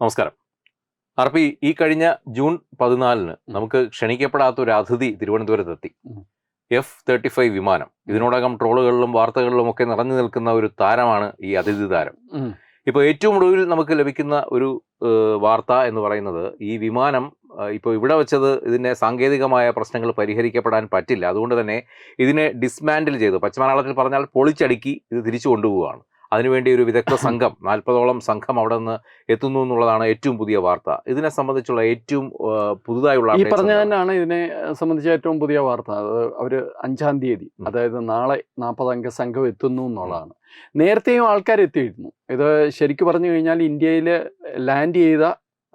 നമസ്കാരം. R P ഈ കഴിഞ്ഞ ജൂൺ പതിനാലിന് നമുക്ക് ക്ഷണിക്കപ്പെടാത്ത ഒരു അതിഥി തിരുവനന്തപുരത്തെത്തി. എത്തി എഫ് തേർട്ടി ഫൈവ് വിമാനം. ഇതിനോടകം ട്രോളുകളിലും വാർത്തകളിലും ഒക്കെ നിറഞ്ഞു നിൽക്കുന്ന ഒരു താരമാണ് ഈ അതിഥി താരം. ഇപ്പോൾ ഏറ്റവും ഒടുവിൽ നമുക്ക് ലഭിക്കുന്ന ഒരു വാർത്ത എന്ന് പറയുന്നത് ഈ വിമാനം ഇപ്പോൾ ഇവിടെ വെച്ചത് ഇതിന്റെ സാങ്കേതികമായ പ്രശ്നങ്ങൾ പരിഹരിക്കപ്പെടാൻ പറ്റില്ല. അതുകൊണ്ട് തന്നെ ഇതിനെ ഡിസ്മാൻഡിൽ ചെയ്തു. പച്ചമലയാളത്തിൽ പറഞ്ഞാൽ പൊളിച്ചടുക്കി ഇത് തിരിച്ചു കൊണ്ടുപോവുകയാണ്. അതിനുവേണ്ടി ഒരു വിദഗ്ധ സംഘം നാൽപ്പതോളം സംഘം അവിടെ നിന്ന് എത്തുന്നു എന്നുള്ളതാണ് ഏറ്റവും പുതിയ വാർത്ത. ഇതിനെ സംബന്ധിച്ചുള്ള ഏറ്റവും പുതുതായുള്ള ഈ പറഞ്ഞ തന്നെയാണ് ഇതിനെ സംബന്ധിച്ച ഏറ്റവും പുതിയ വാർത്ത. അത് അവർ അഞ്ചാം തീയതി അതായത് നാളെ നാൽപ്പതംഗ സംഘം എത്തുന്നു എന്നുള്ളതാണ്. നേരത്തെയും ആൾക്കാർ എത്തിയിരുന്നു. ഇത് ശരിക്കും പറഞ്ഞു കഴിഞ്ഞാൽ ഇന്ത്യയിൽ ലാൻഡ് ചെയ്ത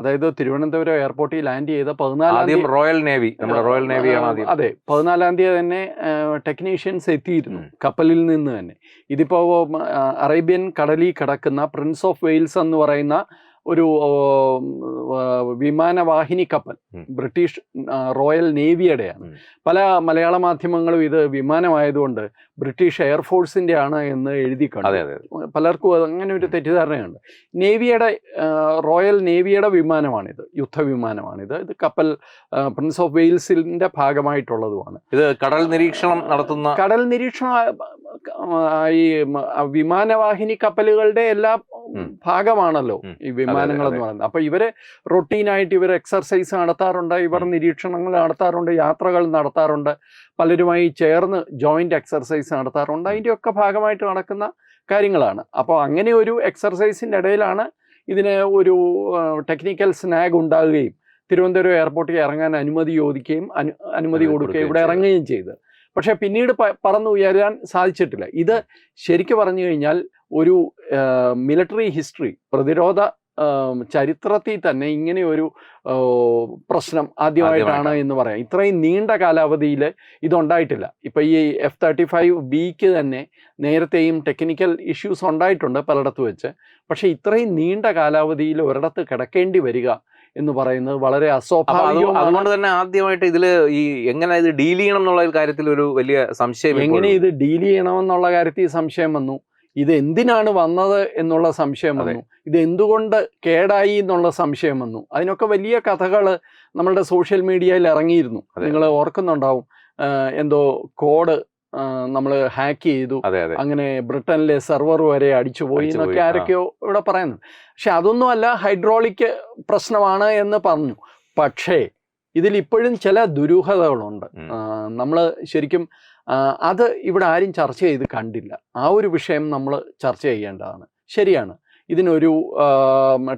അതായത് തിരുവനന്തപുരം എയർപോർട്ടിൽ ലാൻഡ് ചെയ്ത പതിനാലാം റോയൽ നേവി നമ്മുടെ റോയൽ നേവിയാണ് ആദ്യം. അതെ പതിനാലാം തീയതി തന്നെ ടെക്നീഷ്യൻസ് എത്തിയിരുന്നു കപ്പലിൽ നിന്ന് തന്നെ. ഇതിപ്പോ അറേബ്യൻ കടലിൽ കിടക്കുന്ന പ്രിൻസ് ഓഫ് വെയിൽസ് എന്ന് പറയുന്ന ഒരു വിമാനവാഹിനി കപ്പൽ ബ്രിട്ടീഷ് റോയൽ നേവിയുടെയാണ്. പല മലയാള മാധ്യമങ്ങളും ഇത് വിമാനമായതുകൊണ്ട് ബ്രിട്ടീഷ് എയർഫോഴ്സിന്റെ ആണ് എന്ന് എഴുതി കണ്ടു. പലർക്കും അങ്ങനെ ഒരു തെറ്റിദ്ധാരണയുണ്ട്. നേവിയുടെ റോയൽ നേവിയുടെ വിമാനമാണിത് യുദ്ധവിമാനമാണിത്. ഇത് കപ്പൽ പ്രിൻസ് ഓഫ് വെയിൽസിന്റെ ഭാഗമായിട്ടുള്ളതുമാണ്. ഇത് കടൽ നിരീക്ഷണം നടത്തുന്ന കടൽ നിരീക്ഷണ ഈ വിമാനവാഹിനി കപ്പലുകളുടെ എല്ലാ. ഭാഗമാണല്ലോ ഈ വിമാനങ്ങൾ എന്ന് പറയുന്നത്. അപ്പൊ ഇവരെ റൊട്ടീനായിട്ട് ഇവർ എക്സർസൈസ് നടത്താറുണ്ട് ഇവർ നിരീക്ഷണങ്ങൾ നടത്താറുണ്ട് യാത്രകൾ നടത്താറുണ്ട് പലരുമായി ചേർന്ന് ജോയിന്റ് എക്സർസൈസ് നടത്താറുണ്ട്. അതിന്റെയൊക്കെ ഭാഗമായിട്ട് നടക്കുന്ന കാര്യങ്ങളാണ്. അപ്പോൾ അങ്ങനെ ഒരു എക്സർസൈസിന്റെ ഇടയിലാണ് ഇതിന് ഒരു ടെക്നിക്കൽ സ്നാഗ് ഉണ്ടാകുകയും തിരുവനന്തപുരം എയർപോർട്ടിൽ ഇറങ്ങാൻ അനുമതി ചോദിക്കുകയും അനു അനുമതി കൊടുക്കുകയും ഇവിടെ ഇറങ്ങുകയും ചെയ്ത്. പക്ഷേ പിന്നീട് പറന്ന് ഉയരാൻ സാധിച്ചിട്ടില്ല. ഇത് ശരിക്കും പറഞ്ഞു കഴിഞ്ഞാൽ ഒരു മിലിറ്ററി ഹിസ്റ്ററി പ്രതിരോധ ചരിത്രത്തിൽ തന്നെ ഇങ്ങനെ ഒരു പ്രശ്നം ആദ്യമായിട്ടാണ്. എന്ന് പറയാം. ഇത്രയും നീണ്ട കാലാവധിയിൽ ഇതുണ്ടായിട്ടില്ല. ഇപ്പൊ ഈ എഫ് തേർട്ടി ഫൈവ് ബിക്ക് തന്നെ നേരത്തെയും ടെക്നിക്കൽ ഇഷ്യൂസ് ഉണ്ടായിട്ടുണ്ട് പലയിടത്ത് വെച്ച്. പക്ഷെ ഇത്രയും നീണ്ട കാലാവധിയിൽ ഒരിടത്ത് കിടക്കേണ്ടി വരിക എന്ന് പറയുന്നത് വളരെ അസ്വാഭാവികം അത് അതുകൊണ്ട് തന്നെ ആദ്യമായിട്ട് ഇതിൽ ഈ എങ്ങനെ ഇത് ഡീൽ ചെയ്യണം എന്നുള്ള കാര്യത്തിൽ ഒരു വലിയ സംശയം എങ്ങനെ ഇത് ഡീൽ ചെയ്യണമെന്നുള്ള കാര്യത്തിൽ സംശയം വന്നു. ഇത് എന്തിനാണ് വന്നത് എന്നുള്ള സംശയം വന്നു. ഇത് എന്തുകൊണ്ട് കേടായി എന്നുള്ള സംശയം വന്നു. അതിനൊക്കെ വലിയ കഥകൾ നമ്മളുടെ സോഷ്യൽ മീഡിയയിൽ ഇറങ്ങിയിരുന്നു. നിങ്ങൾ ഓർക്കുന്നുണ്ടാവും എന്തോ കോഡ് നമ്മൾ ഹാക്ക് ചെയ്തു. അങ്ങനെ ബ്രിട്ടനിലെ സെർവർ വരെ അടിച്ചുപോയി എന്നൊക്കെ. ആരൊക്കെയോ ഇവിടെ പറയുന്നുണ്ട്. പക്ഷെ അതൊന്നും അല്ല ഹൈഡ്രോളിക് പ്രശ്നമാണ് എന്ന് പറഞ്ഞു. പക്ഷേ ഇതിൽ ഇപ്പോഴും ചില ദുരൂഹതകളുണ്ട്. നമ്മൾ ശരിക്കും അത് ഇവിടെ ആരും ചർച്ച ചെയ്ത് കണ്ടില്ല. ആ ഒരു വിഷയം നമ്മൾ ചർച്ച ചെയ്യേണ്ടതാണ്. ശരിയാണ്. ഇതിനൊരു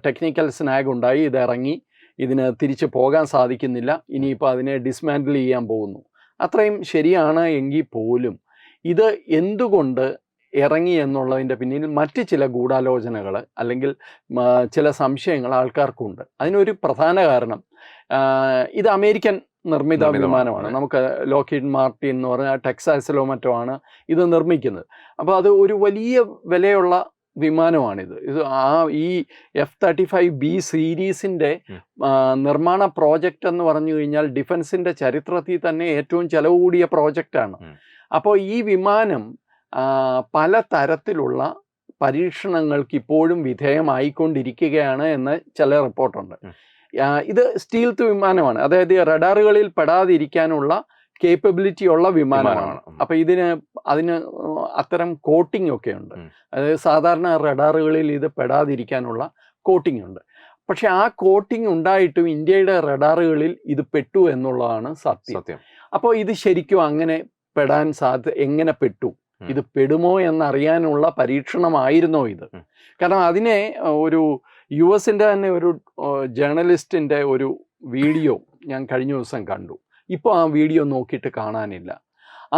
ടെക്നിക്കൽ സ്നാഗ് ഉണ്ടായി. ഇത് ഇറങ്ങി. ഇതിന് തിരിച്ച് പോകാൻ സാധിക്കുന്നില്ല. ഇനിയിപ്പോൾ അതിനെ ഡിസ്മാൻഡിൽ ചെയ്യാൻ പോകുന്നു. അത്രയും ശരിയാണ് എങ്കിൽ പോലും ഇത് എന്തുകൊണ്ട് ഇറങ്ങി എന്നുള്ളതിന്റെ പിന്നിൽ മറ്റ് ചില ഗൂഢാലോചനകൾ അല്ലെങ്കിൽ ചില സംശയങ്ങൾ ആൾക്കാർക്കുണ്ട്. അതിനൊരു പ്രധാന കാരണം ഇത് അമേരിക്കൻ നിർമ്മിത വിമാനമാണ്. നമുക്ക് ലോക്കിഡ് മാർട്ടിൻ എന്ന് പറഞ്ഞ ടെക്സാസിലോ മറ്റോ ആണ് ഇത് നിർമ്മിക്കുന്നത്. അപ്പോൾ അത് ഒരു വലിയ വിലയുള്ള വിമാനമാണിത്. ഇത് ആ ഈ എഫ് തേർട്ടി ഫൈവ് ബി സീരീസിന്റെ നിർമ്മാണ പ്രോജക്റ്റ് എന്ന് പറഞ്ഞു കഴിഞ്ഞാൽ ഡിഫൻസിന്റെ ചരിത്രത്തിൽ തന്നെ ഏറ്റവും ചെലവ് കൂടിയ പ്രോജക്റ്റാണ്. അപ്പോൾ ഈ വിമാനം പല തരത്തിലുള്ള പരീക്ഷണങ്ങൾക്ക് ഇപ്പോഴും വിധേയമായിക്കൊണ്ടിരിക്കുകയാണ് എന്ന് ചില റിപ്പോർട്ടുണ്ട്. ഇത് സ്റ്റീൽത്ത് വിമാനമാണ്. അതായത് റഡാറുകളിൽ പെടാതിരിക്കാനുള്ള കേപ്പബിലിറ്റി ഉള്ള വിമാനമാണ്. അപ്പൊ ഇതിന് അതിന് അത്തരം കോട്ടിംഗ് ഒക്കെ ഉണ്ട്. അതായത് സാധാരണ റഡാറുകളിൽ ഇത് പെടാതിരിക്കാനുള്ള കോട്ടിംഗ് ഉണ്ട്. പക്ഷെ ആ കോട്ടിംഗ് ഉണ്ടായിട്ടും ഇന്ത്യയുടെ റഡാറുകളിൽ ഇത് പെട്ടു എന്നുള്ളതാണ് സത്യം. സത്യം. അപ്പോൾ ഇത് ശരിക്കും അങ്ങനെ പെടാൻ സാധ്യത എങ്ങനെ പെട്ടു? ഇത് പെടുമോ എന്നറിയാനുള്ള പരീക്ഷണമായിരുന്നോ ഇത്? കാരണം അതിനെ ഒരു യു എസിന്റെ തന്നെ ഒരു ജേർണലിസ്റ്റിന്റെ ഒരു വീഡിയോ ഞാൻ കഴിഞ്ഞ ദിവസം കണ്ടു. ഇപ്പോൾ ആ വീഡിയോ നോക്കിയിട്ട് കാണാനില്ല.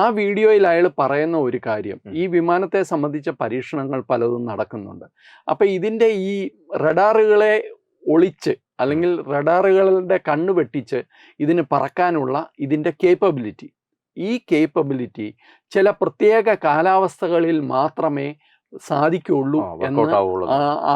ആ വീഡിയോയിൽ അയാൾ പറയുന്ന ഒരു കാര്യം ഈ വിമാനത്തെ സംബന്ധിച്ച പരീക്ഷണങ്ങൾ പലതും നടക്കുന്നുണ്ട്. അപ്പം ഇതിന്റെ ഈ റഡാറുകളെ ഒളിച്ച് അല്ലെങ്കിൽ റഡാറുകളുടെ കണ്ണ് വെട്ടിച്ച് ഇതിന് പറക്കാനുള്ള ഇതിന്റെ കേപ്പബിലിറ്റി ഈ കേപ്പബിലിറ്റി ചില പ്രത്യേക കാലാവസ്ഥകളിൽ മാത്രമേ സാധിക്കുള്ളൂ എന്ന്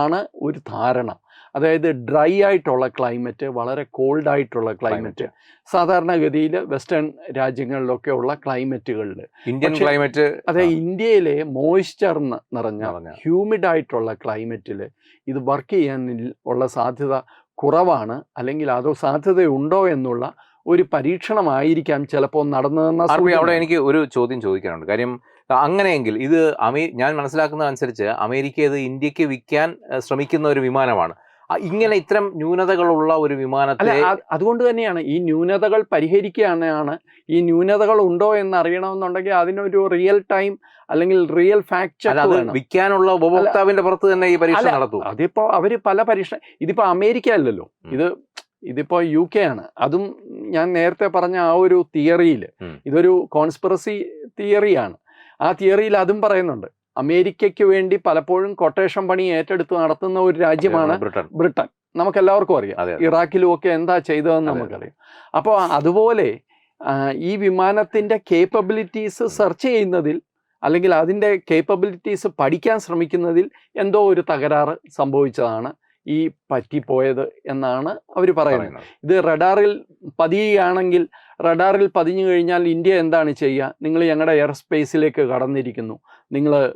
ആണ് ഒരു ധാരണ. അതായത് ഡ്രൈ ആയിട്ടുള്ള ക്ലൈമറ്റ് വളരെ കോൾഡ് ആയിട്ടുള്ള ക്ലൈമറ്റ് സാധാരണഗതിയിൽ വെസ്റ്റേൺ രാജ്യങ്ങളിലൊക്കെ ഉള്ള ക്ലൈമറ്റുകളിൽ. ഇന്ത്യൻ ക്ലൈമറ്റ് അതെ ഇന്ത്യയിലെ മോയ്സ്ചർ എന്ന് നിറഞ്ഞ. ഹ്യൂമിഡ് ആയിട്ടുള്ള ക്ലൈമറ്റിൽ ഇത് വർക്ക് ചെയ്യാൻ ഉള്ള സാധ്യത കുറവാണ് അല്ലെങ്കിൽ അതോ സാധ്യതയുണ്ടോ എന്നുള്ള ഒരു പരീക്ഷണമായിരിക്കാം ചിലപ്പോൾ നടന്നതെന്ന അവിടെ എനിക്ക് ഒരു ചോദ്യം ചോദിക്കാനുണ്ട്. കാര്യം അങ്ങനെയെങ്കിൽ ഇത് അമേ ഞാൻ മനസ്സിലാക്കുന്നതനുസരിച്ച് അമേരിക്ക ഇത് ഇന്ത്യയ്ക്ക് വിൽക്കാൻ ശ്രമിക്കുന്ന ഒരു വിമാനമാണ്. ഇങ്ങനെ ഇത്തരം ന്യൂനതകളുള്ള ഒരു വിമാനത്തെ അതുകൊണ്ട് തന്നെയാണ് ഈ ന്യൂനതകൾ പരിഹരിക്കുകയാണ് ഈ ന്യൂനതകൾ ഉണ്ടോ എന്ന് അറിയണമെന്നുണ്ടെങ്കിൽ അതിനൊരു റിയൽ ടൈം അല്ലെങ്കിൽ റിയൽ ഫാക്ട് വിൽക്കാനുള്ള ഉപഭോക്താവിന്റെ പുറത്ത് തന്നെ ഈ പരീക്ഷ നടത്തും അതിപ്പോ അവർ പല പരീക്ഷ ഇതിപ്പോ അമേരിക്ക അല്ലല്ലോ. ഇത് ഇതിപ്പോ യു കെ ആണ്. അതും ഞാൻ നേരത്തെ പറഞ്ഞ ആ ഒരു തിയറിയിൽ ഇതൊരു കോൺസ്പിറസി തിയറിയാണ് ആ തിയറിയിൽ അതും പറയുന്നുണ്ട്. അമേരിക്കയ്ക്ക് വേണ്ടി പലപ്പോഴും കൊട്ടേഷൻ പണി ഏറ്റെടുത്ത് നടത്തുന്ന ഒരു രാജ്യമാണ് ബ്രിട്ടൻ. ബ്രിട്ടൻ. നമുക്ക് എല്ലാവർക്കും അറിയാം. ഇറാഖിലും ഒക്കെ എന്താ ചെയ്തതെന്ന് നമുക്കറിയാം. അപ്പോൾ അതുപോലെ ഈ വിമാനത്തിന്റെ കേപ്പബിലിറ്റീസ് സെർച്ച് ചെയ്യുന്നതിൽ അല്ലെങ്കിൽ അതിന്റെ കേപ്പബിലിറ്റീസ് പഠിക്കാൻ ശ്രമിക്കുന്നതിൽ എന്തോ ഒരു തകരാറ് സംഭവിച്ചതാണ്. ഈ പറ്റിപ്പോയത് എന്നാണ് അവർ പറയുന്നത്. ഇത് റഡാറിൽ പതിയുകയാണെങ്കിൽ റഡാറിൽ പതിഞ്ഞു കഴിഞ്ഞാൽ ഇന്ത്യ എന്താണ് ചെയ്യുക? നിങ്ങൾ ഞങ്ങളുടെ എയർ സ്പേസിലേക്ക് കടന്നിരിക്കുന്നു. നിങ്ങൾ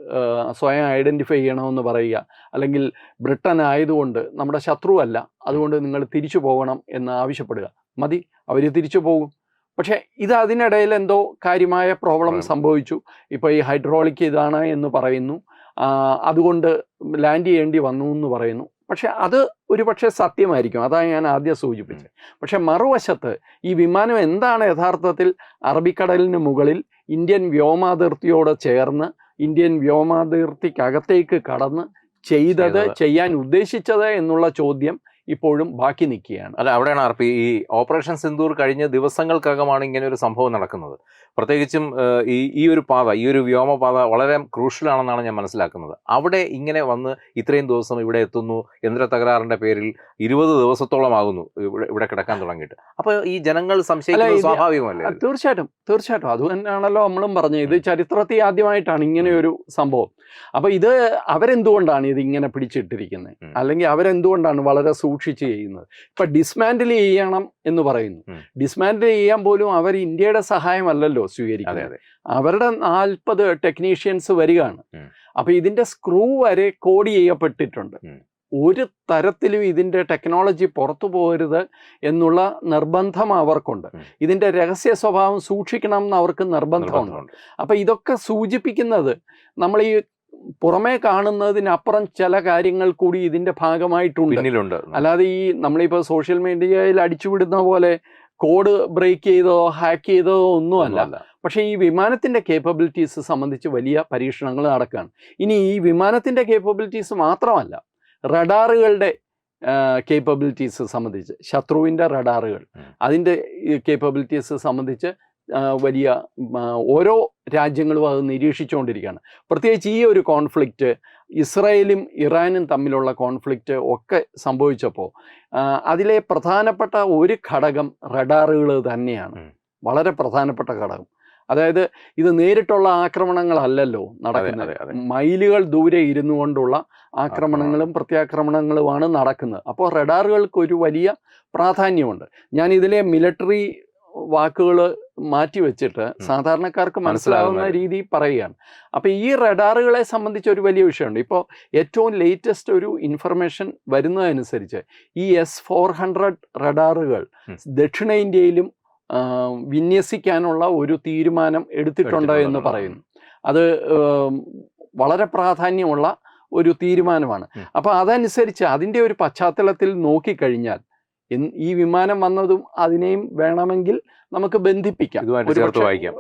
സ്വയം ഐഡന്റിഫൈ ചെയ്യണമെന്ന് പറയുക. അല്ലെങ്കിൽ ബ്രിട്ടൻ ആയതുകൊണ്ട് നമ്മുടെ ശത്രുവല്ല. അതുകൊണ്ട് നിങ്ങൾ തിരിച്ചു പോകണം എന്ന് ആവശ്യപ്പെടുക. മതി. അവർ തിരിച്ചു പോകും. പക്ഷേ ഇത് അതിനിടയിൽ എന്തോ കാര്യമായ പ്രോബ്ലം സംഭവിച്ചു. ഇപ്പോൾ ഈ ഹൈഡ്രോളിക് ഇതാണ് എന്ന് പറയുന്നു. അതുകൊണ്ട് ലാൻഡ് ചെയ്യേണ്ടി വന്നു എന്ന് പറയുന്നു. പക്ഷെ അത് ഒരു പക്ഷേ സത്യമായിരിക്കും. അതാണ് ഞാൻ ആദ്യം സൂചിപ്പിച്ചത്. പക്ഷെ മറുവശത്ത് ഈ വിമാനം എന്താണ് യഥാർത്ഥത്തിൽ അറബിക്കടലിന് മുകളിൽ ഇന്ത്യൻ വ്യോമാതിർത്തിയോട് ചേർന്ന് ഇന്ത്യൻ വ്യോമാതിർത്തിക്കകത്തേക്ക് കടന്ന് ചെയ്തത് ചെയ്തത്. ചെയ്യാൻ ഉദ്ദേശിച്ചത് എന്നുള്ള ചോദ്യം ഇപ്പോഴും ബാക്കി നിൽക്കുകയാണ്. അല്ല അവിടെയാണ് ആർ പി ഈ ഓപ്പറേഷൻ സിന്ദൂർ കഴിഞ്ഞ ദിവസങ്ങൾക്കകമാണ് ഇങ്ങനെ ഒരു സംഭവം നടക്കുന്നത്. പ്രത്യേകിച്ചും ഈ ഈ ഒരു പാത ഈ ഒരു വ്യോമപാത വളരെ ക്രൂഷ്യലാണെന്നാണ് ഞാൻ മനസ്സിലാക്കുന്നത്. അവിടെ ഇങ്ങനെ വന്ന് ഇത്രയും ദിവസം ഇവിടെ എത്തുന്നു യന്ത്ര തകരാറിന്റെ പേരിൽ ഇരുപത് ദിവസത്തോളമാകുന്നു ഇവിടെ ഇവിടെ കിടക്കാൻ തുടങ്ങിയിട്ട്. അപ്പോൾ ഈ ജനങ്ങൾ സംശയിക്കുന്നത് സ്വാഭാവികമല്ലേ തീർച്ചയായിട്ടും തീർച്ചയായിട്ടും. അത് തന്നെയാണല്ലോ നമ്മളും പറഞ്ഞത്. ഇത് ചരിത്രത്തിൽ ആദ്യമായിട്ടാണ് ഇങ്ങനെ ഒരു സംഭവം. അപ്പോൾ ഇത് അവരെന്തുകൊണ്ടാണ് ഇത് ഇങ്ങനെ പിടിച്ചിട്ടിരിക്കുന്നത്. അല്ലെങ്കിൽ അവരെന്തുകൊണ്ടാണ് വളരെ സൂക്ഷിച്ച് ചെയ്യുന്നത്. ഇപ്പൊ ഡിസ്മാൻഡിൽ ചെയ്യണം എന്ന് പറയുന്നു. ഡിസ്മാൻഡിൽ ചെയ്യാൻ പോലും അവർ ഇന്ത്യയുടെ സഹായമല്ലല്ലോ സ്വീകരിക്കുന്നത്. അവരുടെ നാൽപ്പത് ടെക്നീഷ്യൻസ് വരികയാണ്. അപ്പൊ ഇതിന്റെ സ്ക്രൂ വരെ കോഡ് ചെയ്യപ്പെട്ടിട്ടുണ്ട്. ഒരു തരത്തിലും ഇതിന്റെ ടെക്നോളജി പുറത്തു പോകരുത് എന്നുള്ള നിർബന്ധം അവർക്കുണ്ട്. ഇതിന്റെ രഹസ്യ സ്വഭാവം സൂക്ഷിക്കണം എന്ന് അവർക്ക് നിർബന്ധമുണ്ട്. നിർബന്ധമുണ്ട്. അപ്പൊ ഇതൊക്കെ സൂചിപ്പിക്കുന്നത് നമ്മൾ ഈ പുറമേ കാണുന്നതിനപ്പുറം ചില കാര്യങ്ങൾ കൂടി ഇതിന്റെ ഭാഗമായിട്ടുണ്ട്. അല്ലാതെ ഈ നമ്മളിപ്പോൾ സോഷ്യൽ മീഡിയയിൽ അടിച്ചുവിടുന്ന പോലെ കോഡ് ബ്രേക്ക് ചെയ്തോ ഹാക്ക് ചെയ്തോ ഒന്നുമല്ല. പക്ഷെ ഈ വിമാനത്തിന്റെ കേപ്പബിലിറ്റീസ് സംബന്ധിച്ച് വലിയ പരീക്ഷണങ്ങൾ നടക്കുകയാണ്. ഇനി ഈ വിമാനത്തിന്റെ കേപ്പബിലിറ്റീസ് മാത്രമല്ല റഡാറുകളുടെ കേപ്പബിലിറ്റീസ് സംബന്ധിച്ച് ശത്രുവിന്റെ റഡാറുകൾ അതിന്റെ അതിന്റെ കേപ്പബിലിറ്റീസ് സംബന്ധിച്ച് വലിയ ഓരോ രാജ്യങ്ങളും അത് നിരീക്ഷിച്ചുകൊണ്ടിരിക്കുകയാണ്. പ്രത്യേകിച്ച് ഈ ഒരു കോൺഫ്ലിക്റ്റ് ഇസ്രായേലും ഇറാനും തമ്മിലുള്ള കോൺഫ്ലിക്റ്റ് ഒക്കെ സംഭവിച്ചപ്പോൾ അതിലെ പ്രധാനപ്പെട്ട ഒരു ഘടകം റഡാറുകൾ തന്നെയാണ്. വളരെ പ്രധാനപ്പെട്ട ഘടകം. അതായത് ഇത് നേരിട്ടുള്ള ആക്രമണങ്ങളല്ലല്ലോ നടക്കുന്നത്. മൈലുകൾ ദൂരെ ഇരുന്നു കൊണ്ടുള്ള ആക്രമണങ്ങളും പ്രത്യാക്രമണങ്ങളുമാണ് നടക്കുന്നത്. അപ്പോൾ റഡാറുകൾക്ക് ഒരു വലിയ പ്രാധാന്യമുണ്ട്. ഞാൻ ഇതിലെ മിലിറ്ററി വാക്കുകൾ മാറ്റി വെച്ചിട്ട് സാധാരണക്കാർക്ക് മനസ്സിലാവുന്ന രീതി പറയുകയാണ്. അപ്പോൾ ഈ റഡാറുകളെ സംബന്ധിച്ച് ഒരു വലിയ വിഷയമുണ്ട്. ഇപ്പോൾ ഏറ്റവും ലേറ്റസ്റ്റ് ഒരു ഇൻഫർമേഷൻ വരുന്നതനുസരിച്ച് ഈ എസ് ഫോർ ഹൺഡ്രഡ് റഡാറുകൾ. ദക്ഷിണേന്ത്യയിലും വിന്യസിക്കാനുള്ള ഒരു തീരുമാനം എടുത്തിട്ടുണ്ട് എന്ന് പറയുന്നു. അത് വളരെ പ്രാധാന്യമുള്ള ഒരു തീരുമാനമാണ്. അപ്പോൾ അതനുസരിച്ച് അതിന്റെ ഒരു പശ്ചാത്തലത്തിൽ നോക്കിക്കഴിഞ്ഞാൽ ഈ വിമാനം വന്നതും അതിനെയും വേണമെങ്കിൽ നമുക്ക് ബന്ധിപ്പിക്കാം. വായിക്കാം.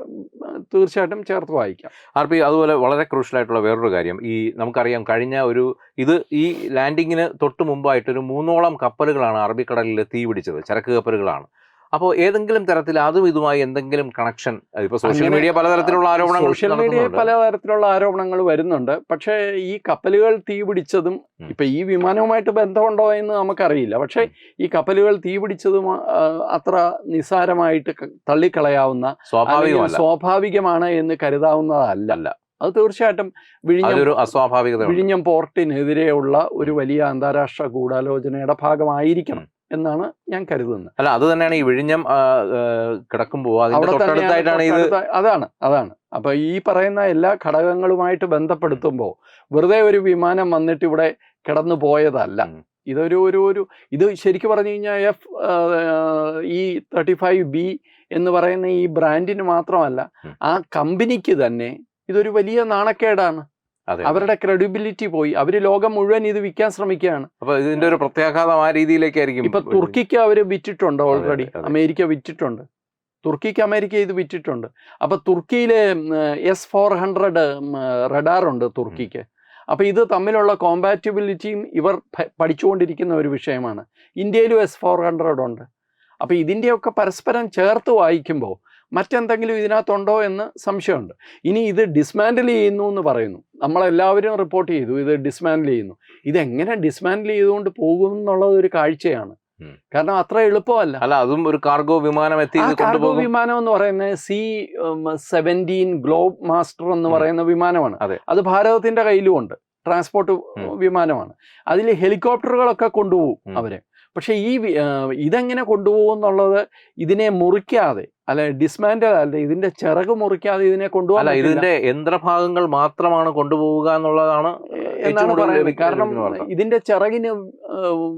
തീർച്ചയായിട്ടും ചേർത്ത് വായിക്കാം. ആർ പി അതുപോലെ വളരെ ക്രൂഷ്യൽ ആയിട്ടുള്ള വേറൊരു കാര്യം. ഈ നമുക്കറിയാം കഴിഞ്ഞ ഒരു ഇത് ഈ ലാൻഡിങ്ങിന് തൊട്ട് മുമ്പായിട്ട് ഒരു മൂന്നോളം കപ്പലുകളാണ് അറബിക്കടലിൽ തീ പിടിച്ചത് ചരക്ക് കപ്പലുകളാണ്. അപ്പോൾ ഏതെങ്കിലും തരത്തിൽ അതും ഇതുമായി എന്തെങ്കിലും കണക്ഷൻ ഇപ്പോൾ സോഷ്യൽ മീഡിയ പലതരത്തിലുള്ള ആരോപണങ്ങൾ സോഷ്യൽ മീഡിയ. പലതരത്തിലുള്ള ആരോപണങ്ങൾ വരുന്നുണ്ട്. പക്ഷേ ഈ കപ്പലുകൾ തീ പിടിച്ചതും ഇപ്പം ഈ വിമാനവുമായിട്ട് ബന്ധമുണ്ടോ എന്ന് നമുക്കറിയില്ല. പക്ഷേ ഈ കപ്പലുകൾ തീ പിടിച്ചതും അത്ര നിസ്സാരമായിട്ട് തള്ളിക്കളയാവുന്ന സ്വാഭാവിക സ്വാഭാവികമാണ് എന്ന് കരുതാവുന്നതല്ല. അത് തീർച്ചയായിട്ടും വിഴിഞ്ഞം. വിഴിഞ്ഞം പോർട്ടിനെതിരെയുള്ള ഒരു വലിയ അന്താരാഷ്ട്ര ഗൂഢാലോചനയുടെ ഭാഗമായിരിക്കണം. എന്നാണ് ഞാൻ കരുതുന്നത്. അല്ല അത് തന്നെയാണ് ഈ വിഴിഞ്ഞം കിടക്കുമ്പോൾ അതിന്റെ തൊട്ടടുത്തായിട്ടാണ് ഇത് അതാണ് അതാണ്. അപ്പൊ ഈ പറയുന്ന എല്ലാ ഘടകങ്ങളുമായിട്ട് ബന്ധപ്പെടുത്തുമ്പോൾ വെറുതെ ഒരു വിമാനം വന്നിട്ട് ഇവിടെ കിടന്നു പോയതല്ല. ഇതൊരു ഒരു ഒരു ഇത് ശരിക്കും പറഞ്ഞു കഴിഞ്ഞാൽ എഫ് ഈ തേർട്ടി ഫൈവ് ബി എന്ന് പറയുന്ന ഈ ബ്രാൻഡിന് മാത്രമല്ല ആ കമ്പനിക്ക് തന്നെ ഇതൊരു വലിയ നാണക്കേടാണ്. അവരുടെ ക്രെഡിബിലിറ്റി പോയി. അവർ ലോകം മുഴുവൻ ഇത് വിൽക്കാൻ ശ്രമിക്കുകയാണ്. അപ്പൊ ഇതിന്റെ ഒരു പ്രത്യാഘാതം ആ രീതിയിലേക്കായിരിക്കും ഇപ്പൊ തുർക്കിക്ക് അവർ വിറ്റിട്ടുണ്ട് ഓൾറെഡി അമേരിക്ക വിറ്റിട്ടുണ്ട്. തുർക്കിക്ക് അമേരിക്ക ഇത് വിറ്റിട്ടുണ്ട്. അപ്പൊ തുർക്കിയിലെ എസ് ഫോർ ഹൺഡ്രഡ് റഡാർ ഉണ്ട് തുർക്കിക്ക്. അപ്പൊ ഇത് തമ്മിലുള്ള കോമ്പാറ്റബിലിറ്റിയും ഇവർ പഠിച്ചുകൊണ്ടിരിക്കുന്ന ഒരു വിഷയമാണ്. ഇന്ത്യയിലും എസ് ഫോർ ഹൺഡ്രഡ് ഉണ്ട്. അപ്പൊ ഇതിന്റെയൊക്കെ പരസ്പരം ചേർത്ത് വായിക്കുമ്പോൾ മറ്റെന്തെങ്കിലും ഇതിനകത്തുണ്ടോ എന്ന് സംശയമുണ്ട്. ഇനി ഇത് ഡിസ്മാൻഡിൽ ചെയ്യുന്നു എന്ന് പറയുന്നു. നമ്മളെല്ലാവരും റിപ്പോർട്ട് ചെയ്തു ഇത് ഡിസ്മാൻഡിൽ ചെയ്യുന്നു. ഇതെങ്ങനെ ഡിസ്മാൻഡിൽ ചെയ്തുകൊണ്ട് പോകും എന്നുള്ളത് ഒരു കാഴ്ചയാണ്. കാരണം അത്ര എളുപ്പമല്ല. അല്ല അതും ഒരു കാർഗോ വിമാനം എത്തി കാർഗോ വിമാനം എന്ന് പറയുന്നത് സി സെവന്റീൻ ഗ്ലോബ് മാസ്റ്റർ എന്ന് പറയുന്ന വിമാനമാണ്. അതെ. അത് ഭാരതത്തിന്റെ കയ്യിലും ഉണ്ട്. ട്രാൻസ്പോർട്ട് വിമാനമാണ്. അതിൽ ഹെലികോപ്റ്ററുകളൊക്കെ കൊണ്ടുപോകും അവരെ. പക്ഷെ ഈ ഇതെങ്ങനെ കൊണ്ടുപോകും എന്നുള്ളത് ഇതിനെ മുറിക്കാതെ അല്ലെ ഡിസ്മാൻഡൽ അല്ല ഇതിന്റെ ചിറക് മുറിക്കാതെ ഇതിനെ കൊണ്ടുപോകാൻ അല്ല ഇതിന്റെ യന്ത്രഭാഗങ്ങൾ മാത്രമാണ് കൊണ്ടുപോവുക എന്നുള്ളതാണ് എന്നാണ് പറയുന്നത്? കാരണം ഇതിന്റെ ചിറകിന്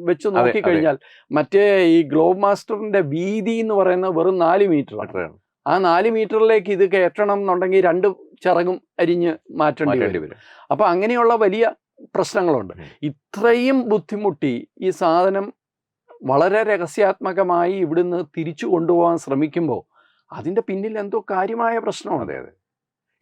വെച്ച് നോക്കി നോക്കിക്കഴിഞ്ഞാൽ മറ്റേ ഈ ഗ്ലോബ് മാസ്റ്ററിന്റെ വീതി എന്ന് പറയുന്നത് വെറും നാല് മീറ്റർ അത്രയാണ്. ആ നാല് മീറ്ററിലേക്ക് ഇത് കയറ്റണം എന്നുണ്ടെങ്കിൽ രണ്ട് ചിറകും അരിഞ്ഞ് മാറ്റേണ്ടി വരും. അപ്പൊ അങ്ങനെയുള്ള വലിയ പ്രശ്നങ്ങളുണ്ട്. ഇത്രയും ബുദ്ധിമുട്ടി ഈ സാധനം വളരെ രഹസ്യാത്മകമായി ഇവിടുന്ന് തിരിച്ചു കൊണ്ടുപോകാൻ ശ്രമിക്കുമ്പോൾ അതിന്റെ പിന്നിൽ എന്തോ കാര്യമായ പ്രശ്നമാണ് അതെ അതെ.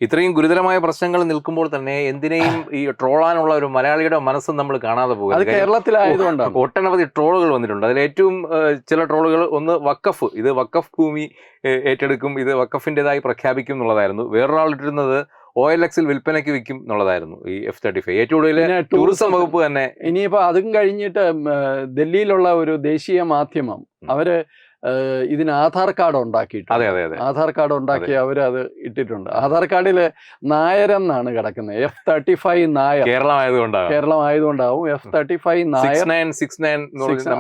ഇത്രയും ഗുരുതരമായ പ്രശ്നങ്ങൾ നിൽക്കുമ്പോൾ തന്നെ എന്തിനേയും ഈ ട്രോളാനുള്ള ഒരു മലയാളിയുടെ മനസ്സും നമ്മൾ കാണാതെ പോകും. അത് കേരളത്തിലായതുകൊണ്ട് കേരളത്തിലായതുകൊണ്ടാണ്. ഒട്ടനവധി ട്രോളുകൾ വന്നിട്ടുണ്ട്. അതിൽ ഏറ്റവും ചില ട്രോളുകൾ ഒന്ന് വക്കഫ് ഇത് വക്കഫ് ഭൂമി ഏറ്റെടുക്കും. ഇത് വക്കഫിന്റെതായി പ്രഖ്യാപിക്കും എന്നുള്ളതായിരുന്നു. വേറൊരാൾ ഇട്ടിരുന്നത് ഒ എൽ എക്സിൽ വിൽപ്പനയ്ക്ക് വിൽക്കും എന്നുള്ളതായിരുന്നു ഈ എഫ് തേർട്ടി ഫൈവ് ഏറ്റവും കൂടുതൽ ടൂറിസം വകുപ്പ് തന്നെ ഇനിയിപ്പോ അതും കഴിഞ്ഞിട്ട് ഡൽഹിയിലുള്ള ഒരു ദേശീയ മാധ്യമം. അവർ ഇതിന് ആധാർ കാർഡ് ഉണ്ടാക്കിയിട്ടുണ്ട്. ആധാർ കാർഡ് ഉണ്ടാക്കി അവർ അത് ഇട്ടിട്ടുണ്ട്. ആധാർ കാർഡിൽ നായരെന്നാണ് കിടക്കുന്നത്. F thirty five Nair Keralam ആയതുകൊണ്ടാണ് Keralam ആയതുകൊണ്ടാവും F thirty five Nair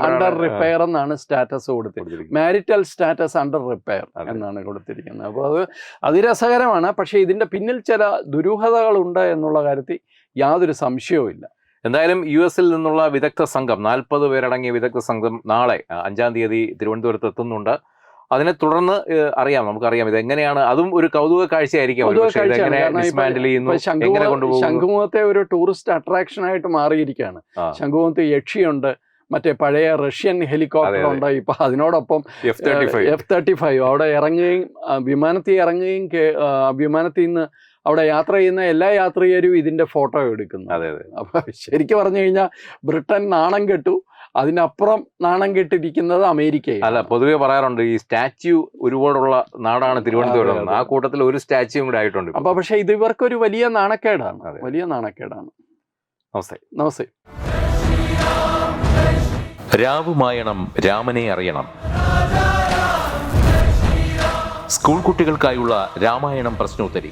under repair എന്നാണ് സ്റ്റാറ്റസ് കൊടുത്തിരിക്കുന്നത്. മാരിറ്റൽ സ്റ്റാറ്റസ് അണ്ടർ റിപ്പയർ എന്നാണ് കൊടുത്തിരിക്കുന്നത്. അപ്പോൾ അത് അതിരസകരമാണ്. പക്ഷേ ഇതിന്റെ പിന്നിൽ ചില ദുരൂഹതകളുണ്ട് എന്നുള്ള കാര്യത്തിൽ യാതൊരു സംശയവും ഇല്ല എന്തായാലും യു എസിൽ നിന്നുള്ള വിദഗ്ധ സംഘം നാൽപ്പത് പേരടങ്ങിയ വിദഗ്ധ സംഘം നാളെ അഞ്ചാം തീയതി തിരുവനന്തപുരത്ത് എത്തുന്നുണ്ട്. അതിനെ തുടർന്ന് അറിയാം നമുക്കറിയാം ഇത് എങ്ങനെയാണ് അതും ഒരു കൗതുക കാഴ്ചയായിരിക്കും ശംഖുമുഖത്തെ ഒരു ടൂറിസ്റ്റ് അട്രാക്ഷൻ ആയിട്ട് മാറിയിരിക്കുകയാണ്. ശംഖുമുഖത്ത് യക്ഷിയുണ്ട് മറ്റേ പഴയ റഷ്യൻ ഹെലികോപ്റ്റർ. ഉണ്ട് ഇപ്പൊ അതിനോടൊപ്പം എഫ് തേർട്ടി ഫൈവ് അവിടെ ഇറങ്ങുകയും വിമാനത്തിൽ ഇറങ്ങുകയും വിമാനത്തിൽ നിന്ന് അവിടെ യാത്ര ചെയ്യുന്ന എല്ലാ യാത്രികരും ഇതിന്റെ ഫോട്ടോ എടുക്കുന്നു. അതെ അതെ. അപ്പൊ ശരിക്കും പറഞ്ഞു കഴിഞ്ഞാൽ ബ്രിട്ടൻ നാണം കെട്ടു. അതിനപ്പുറം നാണം കെട്ടിരിക്കുന്നത് അമേരിക്ക അല്ല പൊതുവെ പറയാറുണ്ട് ഈ സ്റ്റാച്യു ഒരുപാടുള്ള നാടാണ് തിരുവനന്തപുരം. ആ കൂട്ടത്തിൽ ഒരു സ്റ്റാച്യു കൂടെ ആയിട്ടുണ്ട്. അപ്പൊ പക്ഷെ ഇത് ഇവർക്കൊരു വലിയ നാണക്കേടാണ്. വലിയ നാണക്കേടാണ്. നമസ്തേ. നമസ്തേ. രാവുമായണം രാമനെ അറിയണം. സ്കൂൾ കുട്ടികൾക്കായുള്ള രാമായണം പ്രശ്നോത്തരി.